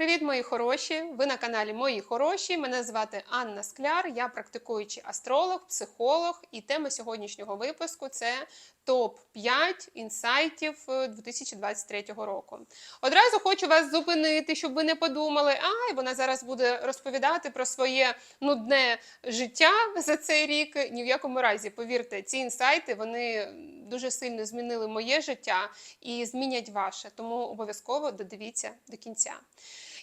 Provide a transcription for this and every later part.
Привіт, мої хороші! Ви на каналі Мої Хороші. Мене звати Анна Скляр, я практикуючий астролог, психолог, і тема сьогоднішнього випуску це топ-5 інсайтів е, 2023 року. Одразу хочу вас зупинити, щоб ви не подумали, ай, вона зараз буде розповідати про своє нудне життя за цей рік. Ні в якому разі, повірте, ці інсайти вони дуже сильно змінили моє життя і змінять ваше. Тому обов'язково додивіться до кінця.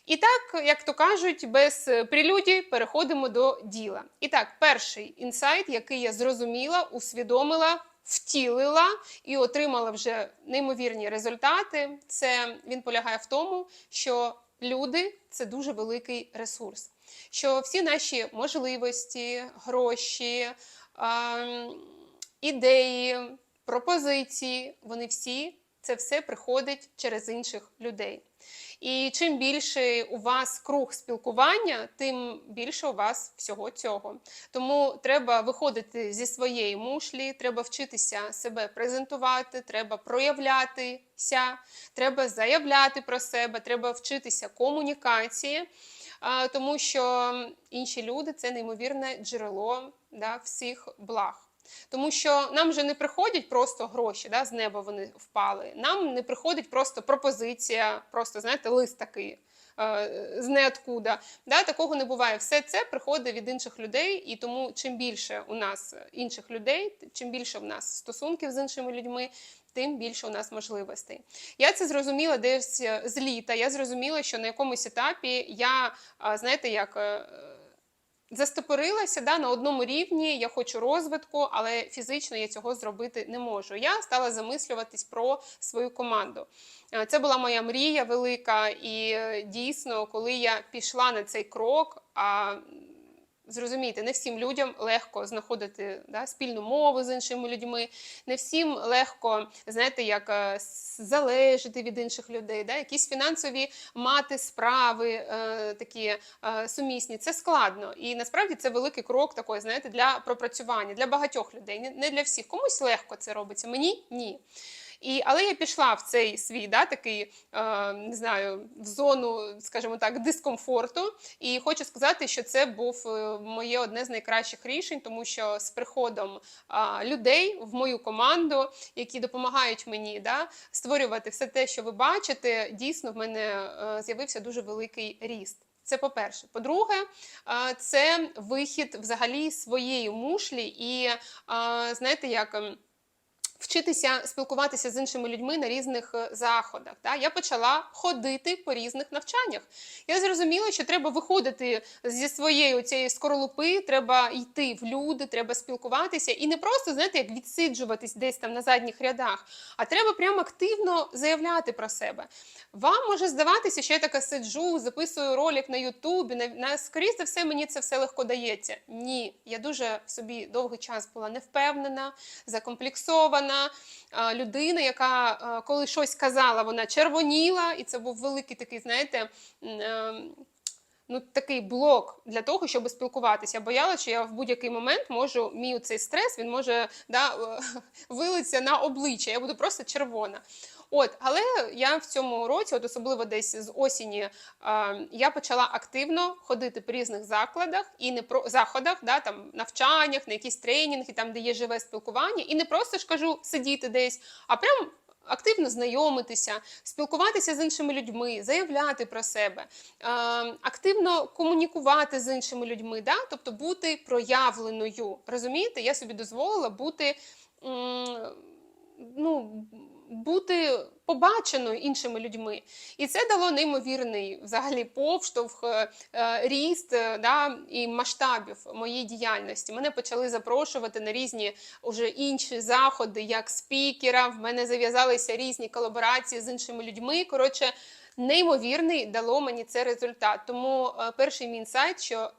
І так, як то кажуть, без прелюдій переходимо до діла. І так, перший інсайт, який я зрозуміла, усвідомила, втілила і отримала вже неймовірні результати, це він полягає в тому, що люди це дуже великий ресурс. Що всі наші можливості, гроші, ідеї, пропозиції, вони всі це все приходить через інших людей. І чим більше у вас круг спілкування, тим більше у вас всього цього. Тому треба виходити зі своєї мушлі, треба вчитися себе презентувати, треба проявлятися, треба заявляти про себе, треба вчитися комунікації, тому що інші люди це неймовірне джерело да, всіх благ. Тому що нам же не приходять просто гроші, да, з неба вони впали. Нам не приходить просто пропозиція, просто знаєте, лист такий е, з неоткуда. Да, такого не буває. Все це приходить від інших людей, і тому чим більше у нас інших людей, чим більше в нас стосунків з іншими людьми. Тим більше у нас можливостей. Я це зрозуміла десь з літа. Я зрозуміла, що на якомусь етапі я, знаєте, як е, застопорилася да, на одному рівні, я хочу розвитку, але фізично я цього зробити не можу. Я стала замислюватись про свою команду. Е, Це була моя мрія велика, і е, дійсно, коли я пішла на цей крок, а Зрозумійте, не всім людям легко знаходити да, спільну мову з іншими людьми, не всім легко, знаєте, як е, залежати від інших людей, да, якісь фінансові мати справи е, такі е, сумісні. Це складно. І насправді це великий крок такий, знаєте, для пропрацювання, для багатьох людей, не для всіх. Комусь легко це робиться. Мені ні. І, але я пішла в цей свій да, такий, е, не знаю, в зону, скажімо так, дискомфорту. І хочу сказати, що це був е, моє одне з найкращих рішень, тому що з приходом а, людей в мою команду, які допомагають мені да, створювати все те, що ви бачите, дійсно в мене е, з'явився дуже великий ріст. Це по-перше. По-друге, е, це вихід взагалі своєї мушлі, і е, знаєте, як. Вчитися спілкуватися з іншими людьми на різних е, заходах. Да? Я почала ходити по різних навчаннях. Я зрозуміла, що треба виходити зі своєї цієї скорлупи, треба йти в люди, треба спілкуватися і не просто знаєте, як відсиджуватись десь там на задніх рядах, а треба прямо активно заявляти про себе. Вам може здаватися, що я така сиджу, записую ролик на Ютубі. На, на скоріше за все, мені це все легко дається. Ні, я дуже в собі довгий час була невпевнена, закомплексована. А, Людина, яка коли щось казала, вона червоніла, і це був великий такий, знаєте. ем, Ну, такий блок для того, щоб спілкуватися. Я боялася, що я в будь-який момент можу, мій цей стрес він може да, е, вилитися на обличчя. Я буду просто червона. От, але я в цьому році, от особливо десь з осені, е, я почала активно ходити по різних закладах і не про заходах, да, там навчаннях, на якісь тренінги, там де є живе спілкування, і не просто ж кажу сидіти десь, а прям. Активно знайомитися, спілкуватися з іншими людьми, заявляти про себе, активно комунікувати з іншими людьми, да? тобто бути проявленою. Розумієте, я собі дозволила бути ну, бути побаченою іншими людьми. І це дало неймовірний взагалі повштовх, е, е, ріст е, да, і масштабів моєї діяльності. Мене почали запрошувати на різні уже інші заходи, як спікера. В мене зав'язалися різні колаборації з іншими людьми. Коротше, неймовірний дало мені це результат. Тому перший мій інсайт, що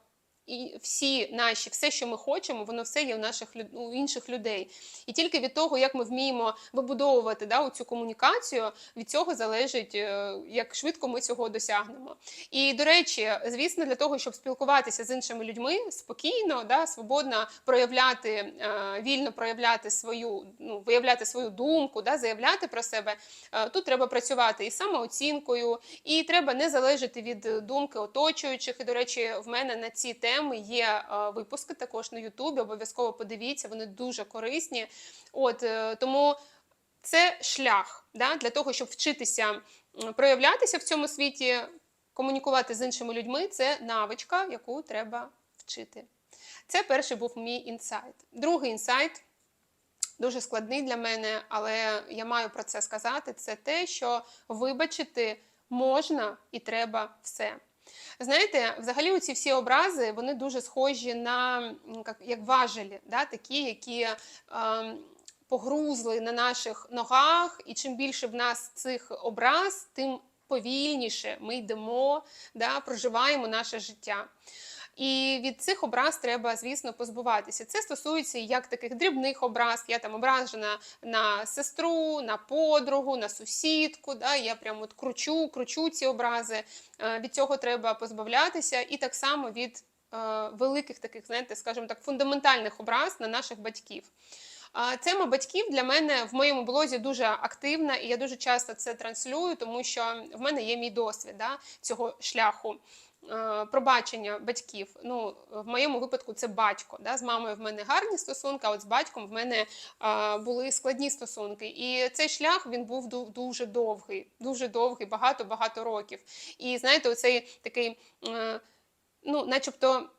і всі наші, все, що ми хочемо, воно все є у наших у інших людей. І тільки від того, як ми вміємо вибудовувати да, цю комунікацію, від цього залежить, е, як швидко ми цього досягнемо. І до речі, звісно, для того, щоб спілкуватися з іншими людьми спокійно, да, свободно проявляти, е, вільно проявляти свою, ну, виявляти свою думку, да, заявляти про себе, е, тут треба працювати і самооцінкою, і треба не залежати від думки оточуючих. І, до речі, в мене на ці теми є е, випуски також на Ютубі. Обов'язково подивіться, вони дуже корисні. От е, тому це шлях да, для того, щоб вчитися проявлятися в цьому світі, комунікувати з іншими людьми це навичка, яку треба вчити. Це перший був мій інсайт. Другий інсайт дуже складний для мене, але я маю про це сказати. Це те, що вибачити можна і треба все. Знаєте, взагалі оці всі образи вони дуже схожі на як важелі, да, такі, які Е, погрузли на наших ногах, і чим більше в нас цих образ, тим повільніше ми йдемо, да, проживаємо наше життя. І від цих образ треба, звісно, позбуватися. Це стосується як таких дрібних образ. Я там ображена на сестру, на подругу, на сусідку. Да? Я прямо от кручу, кручу ці образи. Е, Від цього треба позбавлятися, і так само від е, великих таких, знаєте, скажімо так, фундаментальних образ на наших батьків. Тема батьків для мене в моєму блозі дуже активна, і я дуже часто це транслюю, тому що в мене є мій досвід да, цього шляху. Е, Пробачення батьків. Ну, в моєму випадку це батько. Да? З мамою в мене гарні стосунки, а от з батьком в мене а, були складні стосунки. І цей шлях він був дуже довгий, дуже довгий, багато-багато років. І знаєте, оцей такий, е, ну, начебто,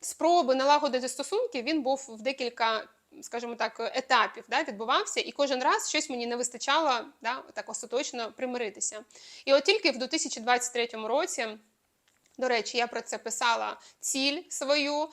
спроби налагодити стосунки, він був в декілька. Скажімо так, етапів да, відбувався, і кожен раз щось мені не вистачало да, так остаточно примиритися. І от тільки в 2023 році до речі, я про це писала ціль свою,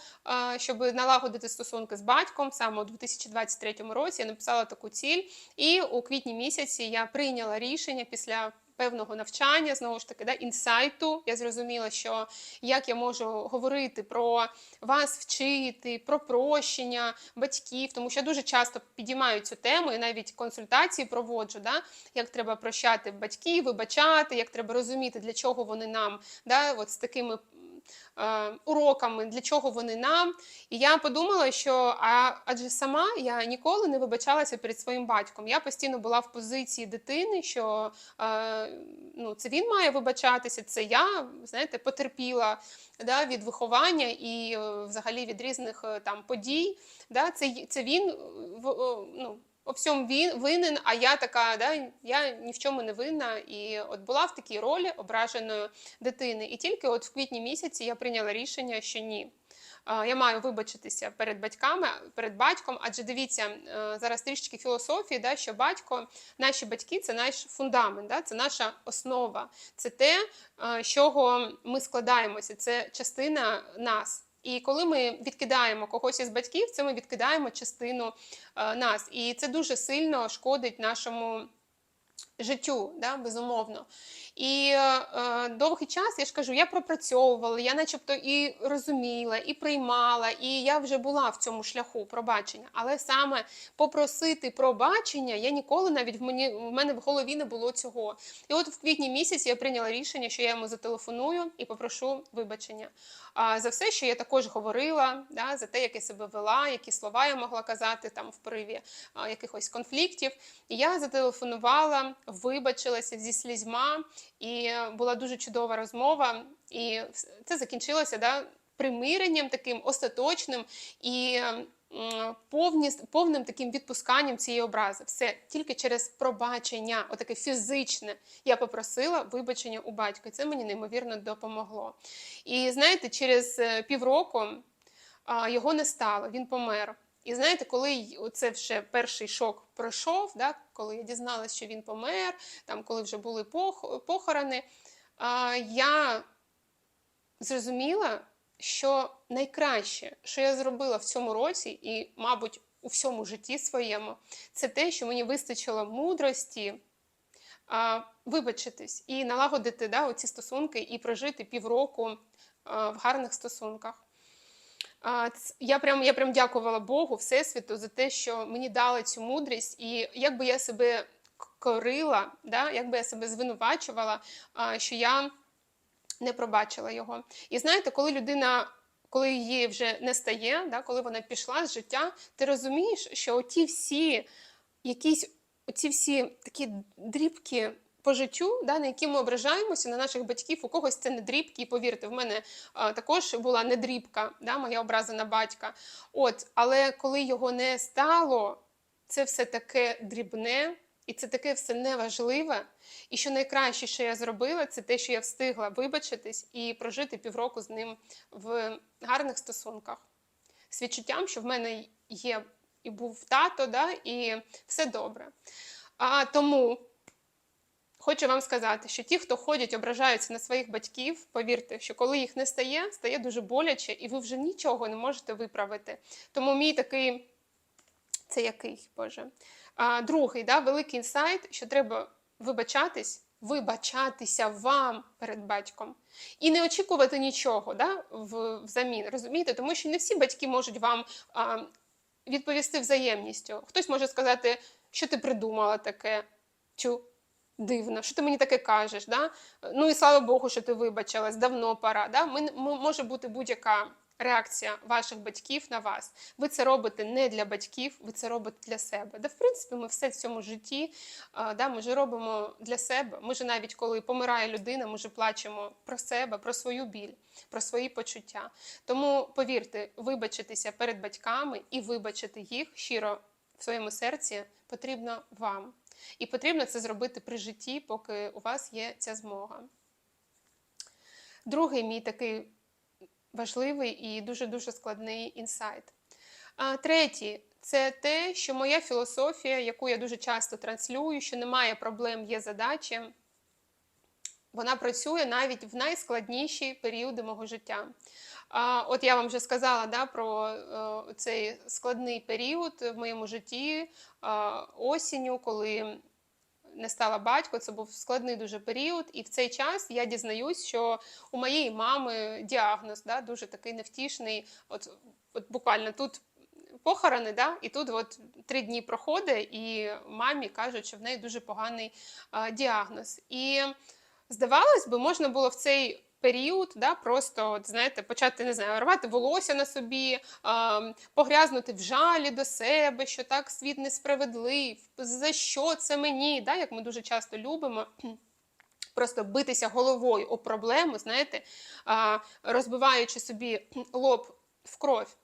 щоб налагодити стосунки з батьком. Саме у 2023 році я написала таку ціль, і у квітні місяці я прийняла рішення після. Певного навчання, знову ж таки, да, інсайту. Я зрозуміла, що як я можу говорити про вас вчити, про прощення батьків, тому що я дуже часто підіймаю цю тему і навіть консультації проводжу, да, як треба прощати батьків, вибачати, як треба розуміти, для чого вони нам, да, от з такими уроками, для чого вони нам. І я подумала, що а, адже сама я ніколи не вибачалася перед своїм батьком. Я постійно була в позиції дитини, що е, ну, це він має вибачатися, це я, знаєте, потерпіла да, від виховання і е, взагалі від різних е, там подій. Да, це, це він е, ну, у всьому він винен, а я така, да, я ні в чому не винна. І от була в такій ролі ображеної дитини. І тільки от в квітні місяці я прийняла рішення, що ні. Я маю вибачитися перед батьками, перед батьком, адже дивіться, е, зараз трішечки філософії, да, що батько, наші батьки це наш фундамент, да, це наша основа, це те, е, з чого ми складаємося, це частина нас. І коли ми відкидаємо когось із батьків, це ми відкидаємо частину е, нас. І це дуже сильно шкодить нашому життю, да, безумовно. І е, е, довгий час, я ж кажу, я пропрацьовувала, я начебто і розуміла, і приймала, і я вже була в цьому шляху пробачення. Але саме попросити пробачення я ніколи навіть в мені в мене в голові не було цього. І от в квітні місяці я прийняла рішення, що я йому зателефоную і попрошу вибачення. А за все, що я також говорила, да, за те, як я себе вела, які слова я могла казати там в пориві а, якихось конфліктів. І я зателефонувала, вибачилася зі слізьма, і була дуже чудова розмова. І це закінчилося да, примиренням таким остаточним і повні, повним таким відпусканням цієї образи. Все тільки через пробачення, отаке фізичне. Я попросила вибачення у батька. Це мені неймовірно допомогло. І знаєте, через е, півроку його не стало, він помер. І знаєте, коли це вже перший шок пройшов, да, коли я дізналася, що він помер, там, коли вже були пох- похорони, а, я зрозуміла, що найкраще, що я зробила в цьому році, і, мабуть, у всьому житті своєму, це те, що мені вистачило мудрості а, вибачитись і налагодити да, оці стосунки і прожити півроку а, в гарних стосунках. Я прям, я прям дякувала Богу, Всесвіту за те, що мені дали цю мудрість, і як би я себе корила, да, як я себе звинувачувала, що я не пробачила його. І знаєте, коли людина, коли її вже не стає, да, коли вона пішла з життя, ти розумієш, що оті всі якісь оці всі такі дрібки. По життю, да, на які ми ображаємося на наших батьків, у когось це не дрібки, і повірте, в мене а, також була не дрібка, да, моя образа на батька. От, але коли його не стало, це все таке дрібне, і це таке все неважливе. І що найкраще, що я зробила, це те, що я встигла вибачитись і прожити півроку з ним в гарних стосунках. З відчуттям, що в мене є і був тато, да, і все добре. А тому хочу вам сказати, що ті, хто ходять, ображаються на своїх батьків, повірте, що коли їх не стає, стає дуже боляче, і ви вже нічого не можете виправити. Тому мій такий, це який, Боже. А, другий, да, великий інсайт, що треба вибачатись, вибачатися вам перед батьком. І не очікувати нічого да, взамін, розумієте? Тому що не всі батьки можуть вам а, відповісти взаємністю. Хтось може сказати, що ти придумала таке, чу, дивно, що ти мені таке кажеш. Да? Ну і слава Богу, що ти вибачилась, давно пора. Да? Ми, може бути будь-яка реакція ваших батьків на вас. Ви це робите не для батьків, ви це робите для себе. Да, в принципі, ми все в цьому житті да, ми ж робимо для себе. Ми ж навіть коли помирає людина, ми ж плачемо про себе, про свою біль, про свої почуття. Тому повірте, вибачитися перед батьками і вибачити їх щиро в своєму серці потрібно вам. І потрібно це зробити при житті, поки у вас є ця змога. Другий мій такий важливий і дуже-дуже складний інсайт. А, третій це те, що моя філософія, яку я дуже часто транслюю, що немає проблем, є задачі. Вона працює навіть в найскладніші періоди мого життя. От я вам вже сказала да, про е, цей складний період в моєму житті осінню, коли не стала батько, це був складний дуже період. І в цей час я дізнаюсь, що у моєї мами діагноз да, дуже такий невтішний. От, от буквально тут похорони, да, і тут от три дні проходить, і мамі кажуть, що в неї дуже поганий а, діагноз. І здавалось би, можна було в цей. Період, да, просто от, знаєте, почати не знаю, рвати волосся на собі, а, погрязнути в жалі до себе, що так світ несправедлив, за що це мені, да, як ми дуже часто любимо. Просто битися головою у проблему, знаєте, розбиваючи собі лоб в кров.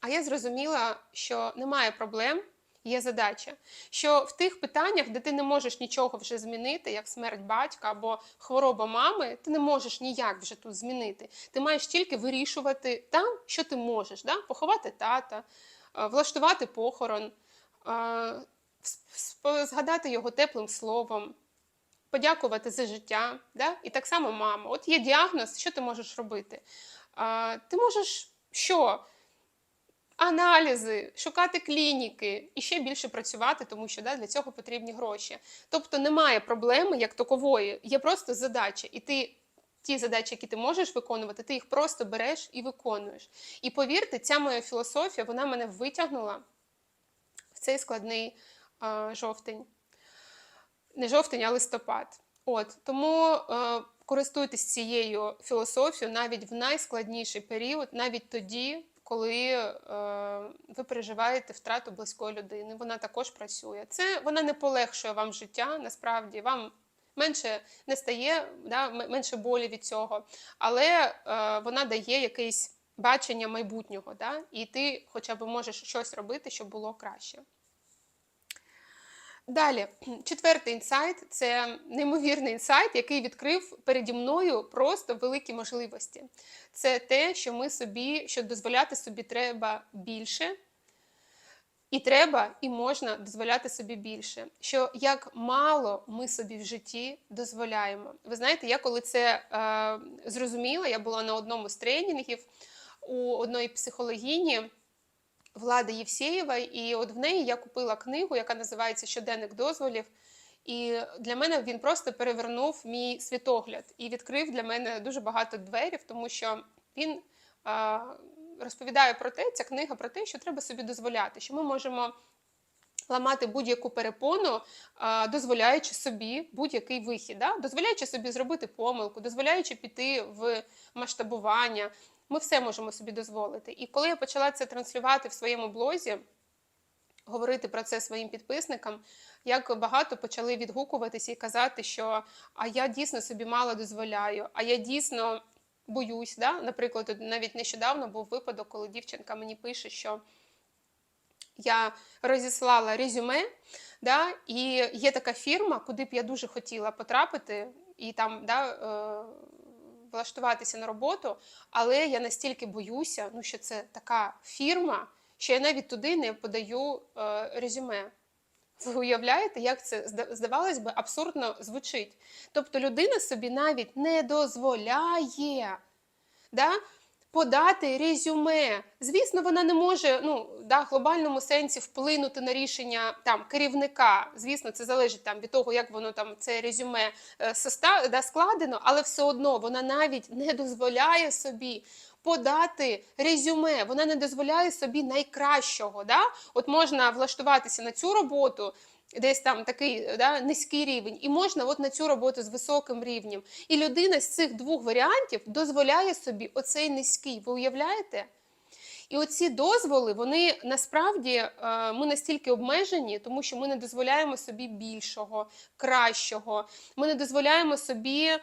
А я зрозуміла, що немає проблем, є задача. Що в тих питаннях, де ти не можеш нічого вже змінити, як смерть батька або хвороба мами, ти не можеш ніяк вже тут змінити. Ти маєш тільки вирішувати там, що ти можеш. Да? Поховати тата, е, влаштувати похорон, е, згадати його теплим словом. Подякувати за життя, да? і так само мама. От є діагноз, що ти можеш робити? А, ти можеш що? Аналізи, шукати клініки і ще більше працювати, тому що да, для цього потрібні гроші. Тобто немає проблеми як такової, є просто задача, і ти. Ті задачі, які ти можеш виконувати, ти їх просто береш і виконуєш. І повірте, ця моя філософія вона мене витягнула в цей складний а, жовтень. Не жовтень, а листопад. От тому е, користуйтесь цією філософією навіть в найскладніший період, навіть тоді, коли е, ви переживаєте втрату близької людини. Вона також працює. Це вона не полегшує вам життя, насправді вам менше не стає, да, менше болі від цього, але е, вона дає якесь бачення майбутнього, да, і ти хоча б можеш щось робити, щоб було краще. Далі, четвертий інсайт це неймовірний інсайт, який відкрив переді мною просто великі можливості. Це те, що ми собі, що дозволяти собі треба більше, і треба, і можна дозволяти собі більше. Що як мало ми собі в житті дозволяємо. Ви знаєте, я коли це е, зрозуміла, я була на одному з тренінгів у одної психологіні. Влади Євсєєвої, і от в неї я купила книгу, яка називається Щоденник дозволів. І для мене він просто перевернув мій світогляд і відкрив для мене дуже багато дверів, тому що він е, розповідає про те, ця книга про те, що треба собі дозволяти, що ми можемо ламати будь-яку перепону, а, дозволяючи собі будь-який вихід, да? дозволяючи собі зробити помилку, дозволяючи піти в масштабування. Ми все можемо собі дозволити. І коли я почала це транслювати в своєму блозі, говорити про це своїм підписникам, як багато почали відгукуватися і казати, що а я дійсно собі мало дозволяю, а я дійсно боюсь. Да? Наприклад, навіть нещодавно був випадок, коли дівчинка мені пише, що я розіслала резюме, да, і є така фірма, куди б я дуже хотіла потрапити і там да, е, влаштуватися на роботу, але я настільки боюся, ну, що це така фірма, що я навіть туди не подаю е, резюме. Ви уявляєте, як це зда- здавалось би абсурдно звучить? Тобто людина собі навіть не дозволяє да, подати резюме. Звісно, вона не може ну, да, в глобальному сенсі вплинути на рішення там, керівника. Звісно, це залежить там, від того, як воно там це резюме е, соста- да, складено, але все одно вона навіть не дозволяє собі. Подати резюме, вона не дозволяє собі найкращого. Да? От можна влаштуватися на цю роботу, десь там такий да, низький рівень, і можна от на цю роботу з високим рівнем. І людина з цих двох варіантів дозволяє собі оцей низький. Ви уявляєте? І оці дозволи, вони насправді е, ми настільки обмежені, тому що ми не дозволяємо собі більшого, кращого. Ми не дозволяємо собі е,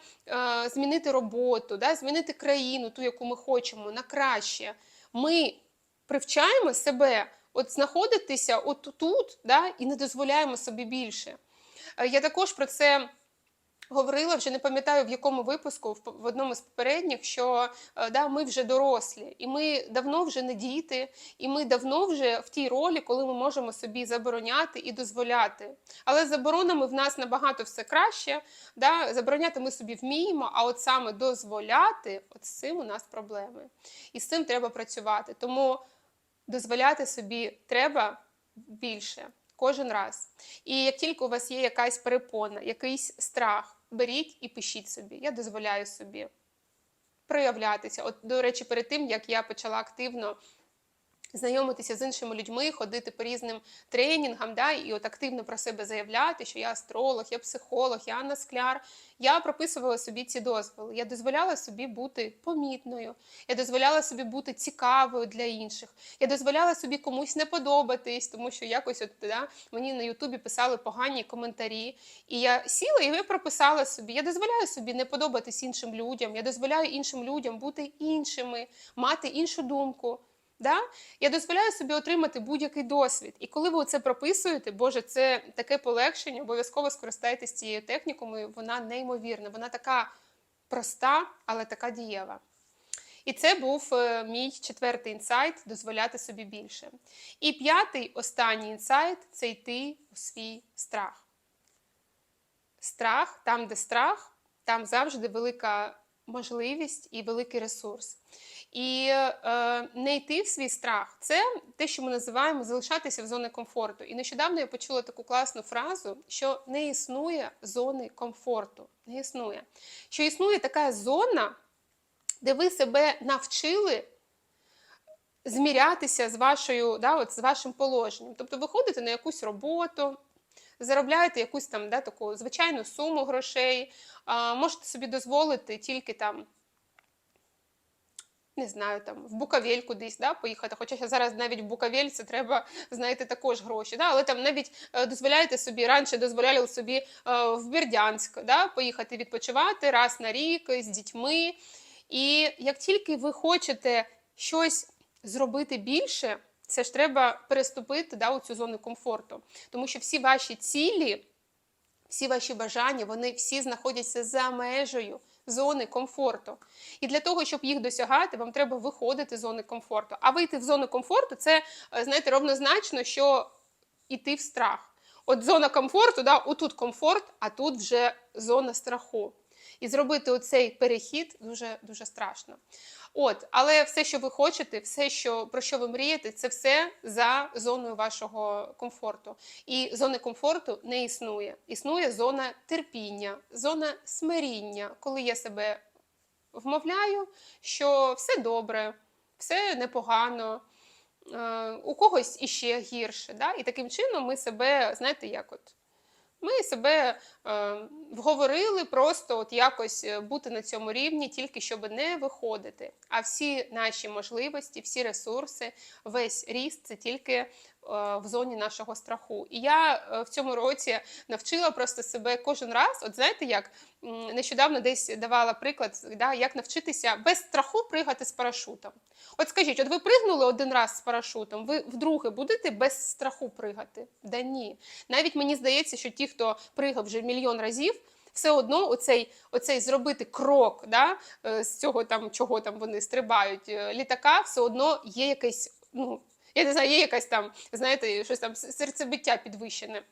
змінити роботу, да, змінити країну, ту, яку ми хочемо, на краще. Ми привчаємо себе от знаходитися от тут, да, і не дозволяємо собі більше. Е, Я також про це говорила, вже не пам'ятаю в якому випуску, в одному з попередніх, що е, да, ми вже дорослі, і ми давно вже не діти, і ми давно вже в тій ролі, коли ми можемо собі забороняти і дозволяти. Але заборонами в нас набагато все краще. Да? Забороняти ми собі вміємо, а от саме дозволяти, от з цим у нас проблеми. І з цим треба працювати. Тому дозволяти собі треба більше. Кожен раз. І як тільки у вас є якась перепона, якийсь страх, беріть і пишіть собі. Я дозволяю собі проявлятися. От, до речі, перед тим, як я почала активно знайомитися з іншими людьми, ходити по різним тренінгам, да, і от активно про себе заявляти, що я астролог, я психолог, я Анна Скляр. Я прописувала собі ці дозволи. Я дозволяла собі бути помітною, я дозволяла собі бути цікавою для інших. Я дозволяла собі комусь не подобатись, тому що якось от да, мені на Ютубі писали погані коментарі. І я сіла і я прописала собі. Я дозволяю собі не подобатись іншим людям. Я дозволяю іншим людям бути іншими, мати іншу думку. Да? Я дозволяю собі отримати будь-який досвід. І коли ви це прописуєте, Боже, це таке полегшення, обов'язково скористайтесь цією технікою. Вона неймовірна, вона така проста, але така дієва. І це був е, мій четвертий інсайт дозволяти собі більше. І п'ятий, останній інсайт це йти у свій страх. Страх, там, де страх, там завжди велика можливість і великий ресурс. І е, не йти в свій страх це те, що ми називаємо залишатися в зоні комфорту. І нещодавно я почула таку класну фразу, що не існує зони комфорту. Не існує. Що існує така зона, де ви себе навчили змірятися з вашою, да, от, з вашим положенням. Тобто ви ходите на якусь роботу, заробляєте якусь там да, таку звичайну суму грошей, можете собі дозволити тільки там. Не знаю, там в Буковель кудись да, поїхати. Хоча зараз навіть в Буковель це треба, знаєте, також гроші. Да? Але там навіть е, дозволяєте собі, раніше дозволяли собі е, в Бердянськ да, поїхати відпочивати раз на рік з дітьми. І як тільки ви хочете щось зробити більше, це ж треба переступити да, у цю зону комфорту. Тому що всі ваші цілі, всі ваші бажання, вони всі знаходяться за межею зони комфорту. І для того, щоб їх досягати, вам треба виходити з зони комфорту. А вийти в зону комфорту це, е, знаєте, ровнозначно, що йти в страх. От зона комфорту, да, отут комфорт, а тут вже зона страху. І зробити оцей перехід дуже дуже страшно. От, але все, що ви хочете, все, що про що ви мрієте, це все за зоною вашого комфорту. І зони комфорту не існує. Існує зона терпіння, зона смиріння, коли я себе вмовляю, що все добре. все непогано. Е, У когось іще гірше. Да? І таким чином ми себе, знаєте, як от ми себе е, вговорили просто от якось е, бути на цьому рівні, тільки щоб не виходити. А всі наші можливості, всі ресурси, весь ріст це тільки в зоні нашого страху. І я е, в цьому році навчила просто себе кожен раз. От знаєте, як нещодавно десь давала приклад, да, як навчитися без страху пригати з парашутом. От скажіть, от ви пригнули один раз з парашутом, ви вдруге будете без страху пригати? Да ні. Навіть мені здається, що ті, хто пригав вже мільйон разів, все одно оцей, оцей зробити крок да, е, з цього там, чого там вони стрибають, е, літака, все одно є якесь, ну, я не знаю, є якась там, знаєте, щось там серцебиття підвищене.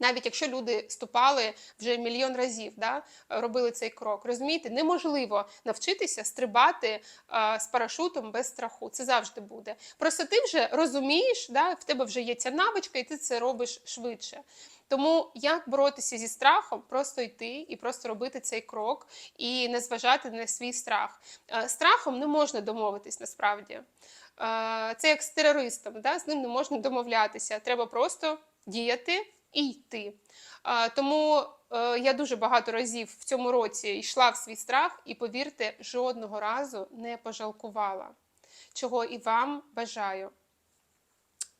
Навіть якщо люди ступали вже мільйон разів, да, робили цей крок. Розумієте, неможливо навчитися стрибати а, з парашутом без страху. Це завжди буде. Просто ти вже розумієш, да, в тебе вже є ця навичка, і ти це робиш швидше. Тому як боротися зі страхом, просто йти і просто робити цей крок і не зважати на свій страх. Е, Страхом не можна домовитись насправді. Е, Це як з терористом, да? з ним не можна домовлятися. Треба просто діяти і йти. Тому е, я дуже багато разів в цьому році йшла в свій страх, і повірте, жодного разу не пожалкувала, чого і вам бажаю.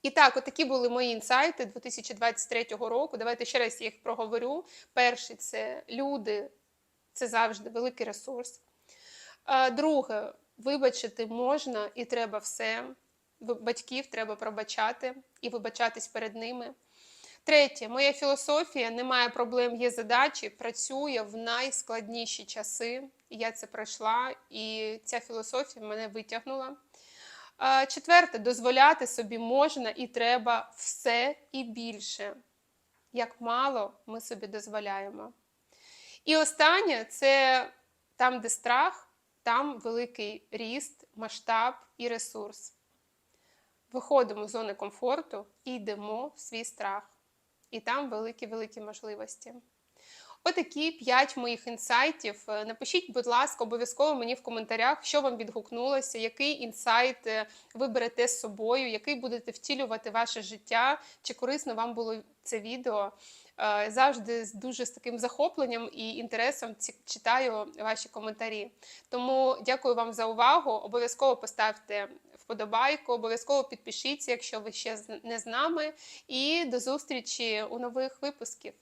І так, отакі були мої інсайти 2023 року. Давайте ще раз їх проговорю. Перший це люди, це завжди великий ресурс. Друге, вибачити можна і треба все. Батьків треба пробачати і вибачатись перед ними. Третє, моя філософія немає проблем, є задачі, працює в найскладніші часи. Я це пройшла, і ця філософія мене витягнула. Четверте, дозволяти собі можна і треба все і більше. Як мало ми собі дозволяємо. І останнє це там, де страх, там великий ріст, масштаб і ресурс. Виходимо з зони комфорту і йдемо в свій страх. І там великі-великі можливості. Отакі п'ять моїх інсайтів. Е, Напишіть, будь ласка, обов'язково мені в коментарях, що вам відгукнулося, який інсайт е, ви берете з собою, який будете втілювати ваше життя, чи корисно вам було це відео. Е, Завжди з дуже з таким захопленням і інтересом читаю ваші коментарі. Тому дякую вам за увагу. Обов'язково поставте вподобайку, обов'язково підпишіться, якщо ви ще не з нами. І до зустрічі у нових випусків.